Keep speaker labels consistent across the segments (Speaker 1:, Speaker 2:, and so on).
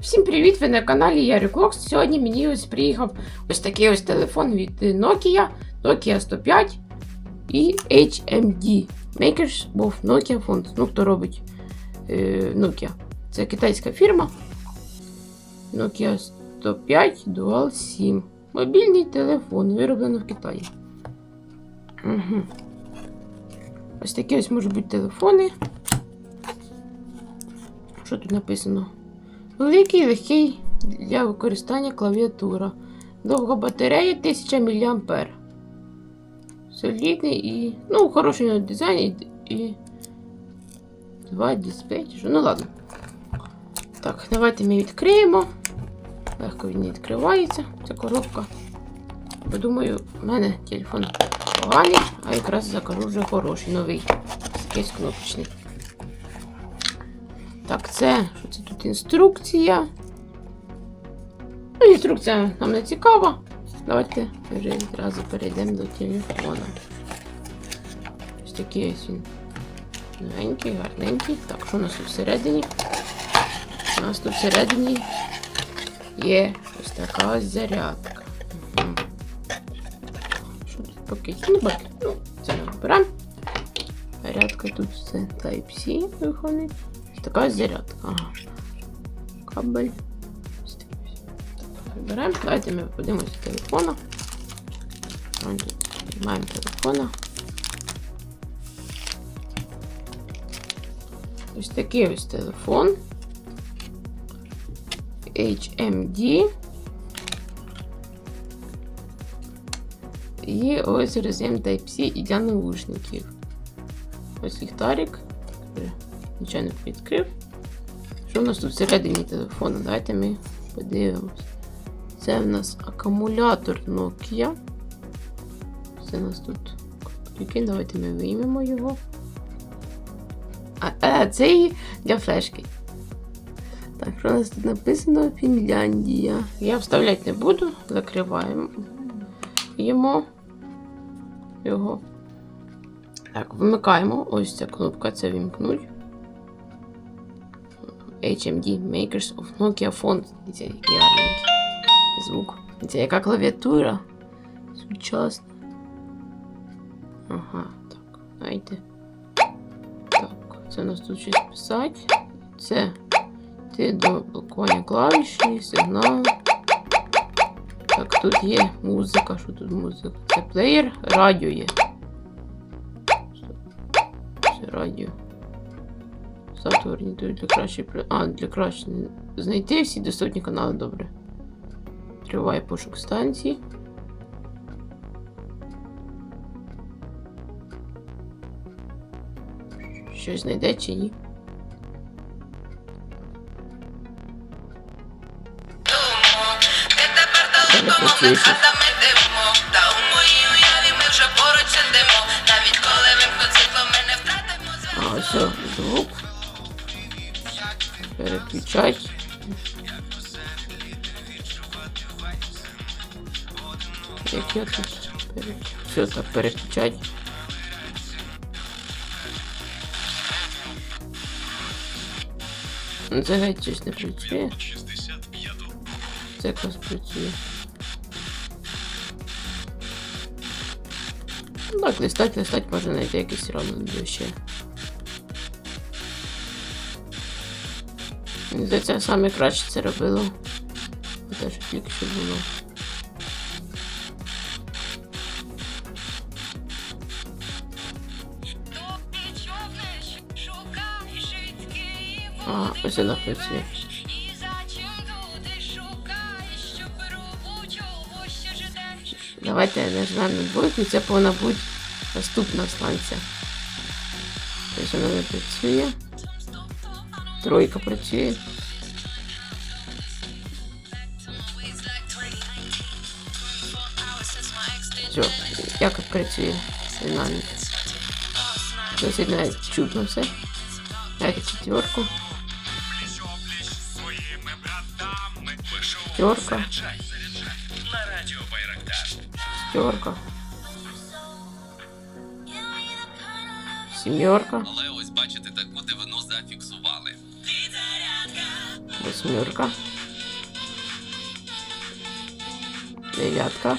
Speaker 1: Всім привіт! Ви на каналі Ярик Локс. Сьогодні мені ось приїхав ось такий ось телефон від Nokia, Nokia 105 і HMD. Makers of Nokia Phones. Ну, хто робить е, Nokia. Це китайська фірма. Nokia 105 Dual SIM. Мобільний телефон, вироблено в Китаї. Угу. Ось такі ось можуть бути телефони. Що тут написано? Великий, легкий для використання клавіатура. Довга батарея 1000 мА. Солідний і. Ну, хороший дизайн і, і. Два що? Ну ладно. Так, давайте ми відкриємо. Легко він відкривається, ця коробка. Бо думаю, в мене телефон поганий, а якраз закажу вже хороший, новий. Якийсь кнопочний. Так, це, що це тут інструкція? Ну, інструкція нам не цікава. Давайте вже відразу перейдемо до телефона. Ось такий ось він. Новенький, гарненький. Так, що у нас тут всередині? У нас тут всередині є ось така ось зарядка. Мгм. Що тут пакет? Ну, пакет. Ну, це ми. Зарядка тут це Type-C виходить. Ось така ось зарядка. Ага. Кабель. Ось такий ось. Так, Вибираємо. Давайте ми подивимося телефона. Ось тут Маємо телефона. Ось такий ось телефон. HMD. І ось роз'єм Type-C і для наушників. Ось ліхтарик. Не відкрив. Що у нас тут всередині телефону? Давайте ми подивимось. Це в нас акумулятор Nokia. Це у нас тут прикинь, давайте ми виймемо його. А, а це і для флешки. Так, що у нас тут написано Фінляндія. Я вставляти не буду, закриваємо йому його. Так, вимикаємо. Ось ця кнопка, це вімкнуть. HMD Makers of Nokia Phone. Дивіться, який гарненький звук. Дивіться, яка клавіатура. Сучасна. Ага, так, знаєте. Так, це у нас тут щось писати. Це ти до блокування клавіші, сигнал. Так, тут є музика. Що тут музика? Це плеєр, радіо є. Це радіо. Сатурні тут для краще. А, для краще знайти всі доступні канали добре. Триває пошук станції. Щось знайде чи ні? А, все, звук. Переключать. Як я тут. Все так переключать. Ну, Це геть щось не працює. Це якраз працює. Ну так, листать, листать можна знайти якийсь равно ще. Мені здається, саме краще це робило. Те, що тільки що було. А, ось вона працює. Давайте нажмемо на двойку, це повинна бути наступна станція. Ось вона не працює. Тройка працює. Все, як працює динаміка. Досить навіть чутно все. Дайте четверку. Пятерка. Шестерка. Сімерка.
Speaker 2: Але ось бачите,
Speaker 1: Восьмерка. Дев'ятка.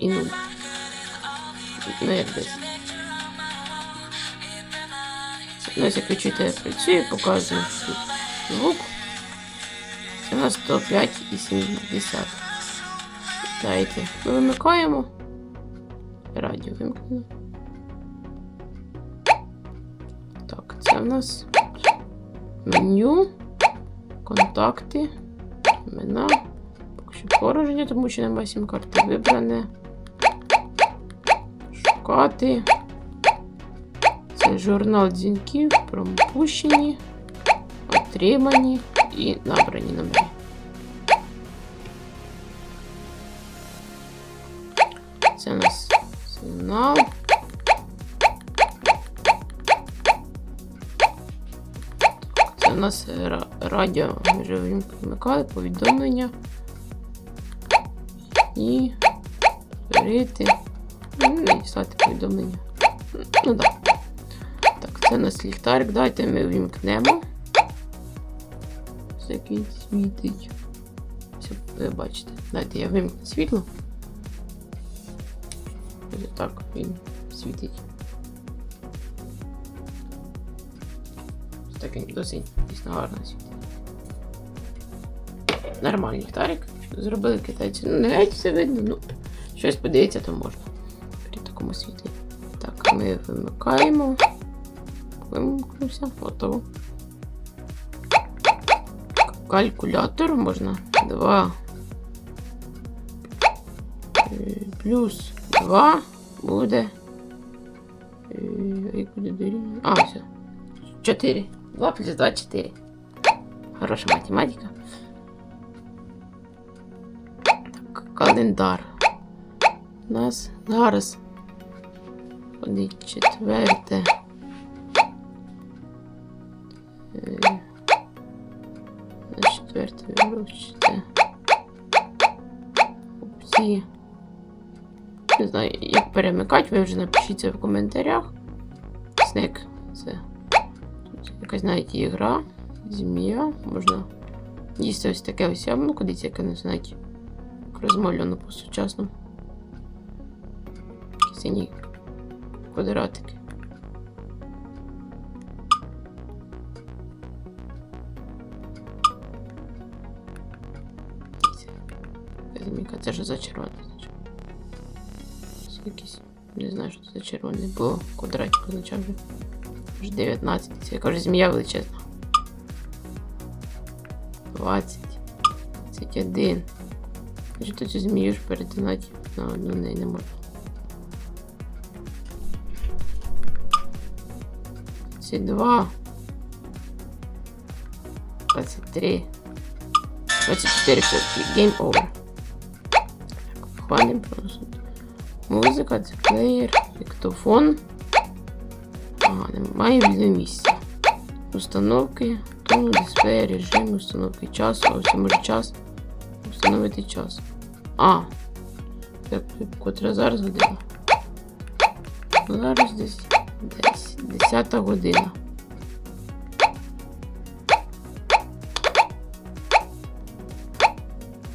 Speaker 1: І нуль. Ну як десь. Ну, як ви чуєте, я звук. Це у нас 105,70. Дайте. Ми вимикаємо. Радіо вимкнемо. Так, це в нас меню, контакти, імена. Поки що порожнє, тому що немає сім карти вибране. Шукати. Це журнал дзвінків, пропущені, отримані і набрані номери. Це у нас сигнал. У нас радіо. Вже вимикали повідомлення. І створити. Ну, надіслати повідомлення. Ну так. Так, це у нас ліхтарик. Давайте ми вимкнемо. Він світить. Все, ви бачите. Дайте я вимкну світло. Так він світить. Ось досить дійсно гарно світить. Нормальний ліхтарик. Зробили китайці. Ну, не геть все видно, ну щось подивитися, то можна. При такому світлі. Так, ми вимикаємо. Вимкнувся, готово. Калькулятор можна 2 плюс 2 буде. е? А, все. 4. 2 плюс 2 4. Хороша математика. Так, календар. У нас зараз буде четверте. На четверте виручте. Опції. Не знаю, як перемикати, ви вже напишіть це в коментарях. Снек. Це якась навіть ігра. Змія. Можна їсти ось таке ось яблуко, дивіться, яке не знають. Розмальовано по-сучасному. Сині квадратики. Це ж за. Це якийсь. Не знаю, що це за червоний, бо квадратик означав Вже 19. Це яка ж змія величезна. 20. 21. Значить, тут цю змію ж перетинати на одну неї не можна. 22. 23. 24 все-таки. Game over. Хвалим просто. Музика, це плеєр, диктофон. Ага, немає вільного місця. Установки, тону, дисплея, режим, установки часу. Ось може час. Встановити час. А. Так, котра зараз година. Зараз десь, десь 10 година.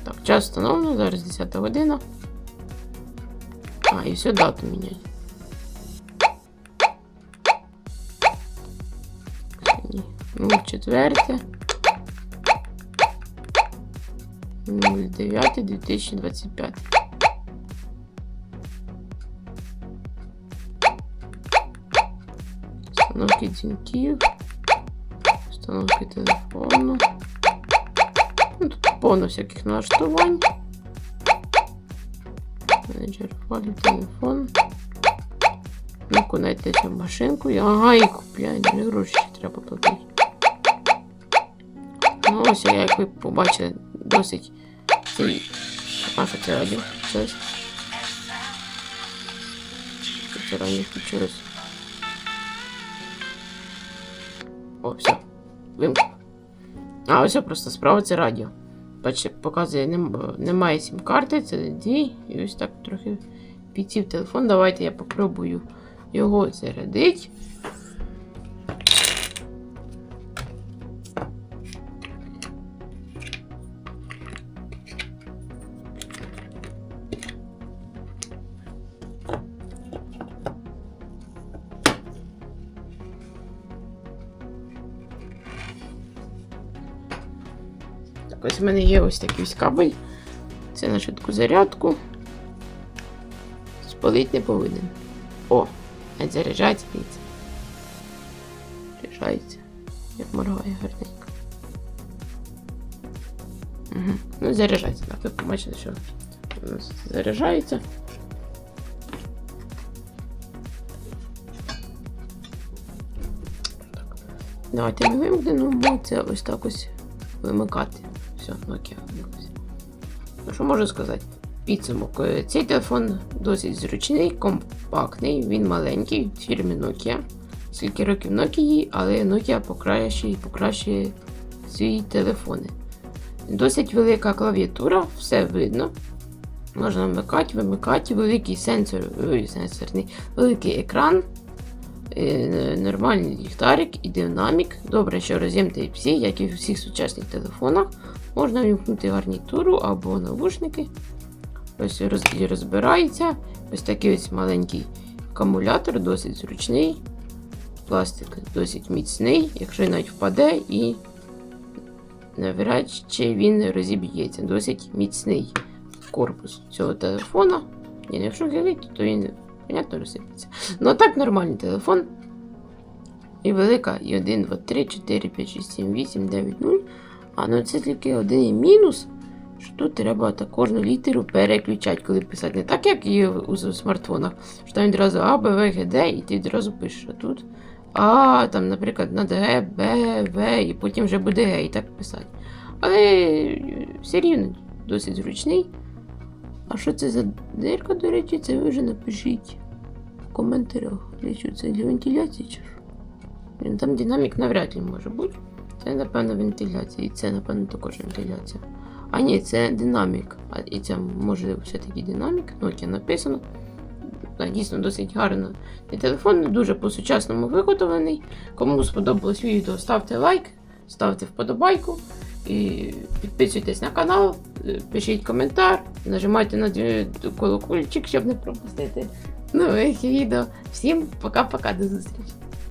Speaker 1: Так, час встановлено, зараз 10 година. А, і все дату міняє. Четверте. 09 2025. Установки дзвінків. Установки телефону. Ну, тут повно всяких налаштувань. Менеджер файлів, телефон. Ну, кунайте цю машинку. Ага, і купляю, гроші треба платити. Ну, я, як ви побачили, досить цей. А, це радіо? Щось. Це радіо включилось. О, все. Вимкнув. А, ось просто справа це радіо. Бачите, показує, немає сім-карти, це дві. І ось так трохи підсів телефон. Давайте я попробую його зарядити. Ось в мене є ось такий ось кабель. Це на швидку зарядку. Спалить не повинен. О, навіть заряджається, дивіться. Заряджається. Як моргає гарненько. Угу. Ну, заряджається, так. Ви побачили, що у нас заряджається. Так. Давайте ми вимкнемо це ось так ось вимикати. Все, Nokia вимикався. Ну, що можу сказати? Підсумок. Е, Цей телефон досить зручний, компактний, він маленький, фірми Nokia. Скільки років Nokia, але Nokia покращує і покращує свої телефони. Досить велика клавіатура, все видно. Можна вмикати, вимикати, великий сенсор, сенсорний, великий екран, е, нормальний ліхтарик і динамік. Добре, що роз'єм Type-C, як і в всіх сучасних телефонах. Можна вімкнути гарнітуру або навушники. Ось розбирається. Ось такий ось маленький акумулятор, досить зручний. Пластик досить міцний, якщо навіть впаде і навряд чи він розіб'ється. Досить міцний корпус цього телефона. І якщо гелить, то він, понятно, розсипеться. Ну а так нормальний телефон. І велика, і 1, 2, 3, 4, 5, 6, 7, 8, 9, 0. А ну це тільки один мінус. Що тут треба кожну літеру переключати, коли писати. Не так, як і у смартфонах. Що там відразу А, Б, В, Г, Д, і ти відразу пишеш. А тут А, там, наприклад, на Г, Б, В, і потім вже буде Г, і так писати. Але е, все рівно досить зручний. А що це за дирка, до речі, це ви вже напишіть в коментарях. Для це для вентиляції чи що? Там динамік навряд ли може бути. Це, напевно, вентиляція. І це, напевно, також вентиляція. А ні, це динамік. А і це може все-таки динамік. Nokia написано. Дійсно досить гарно. І телефон дуже по-сучасному виготовлений. Кому сподобалось відео, ставте лайк, ставте вподобайку. І підписуйтесь на канал, е, пишіть коментар, нажимайте на колокольчик, щоб не пропустити нових відео. Всім пока-пока, до зустрічі!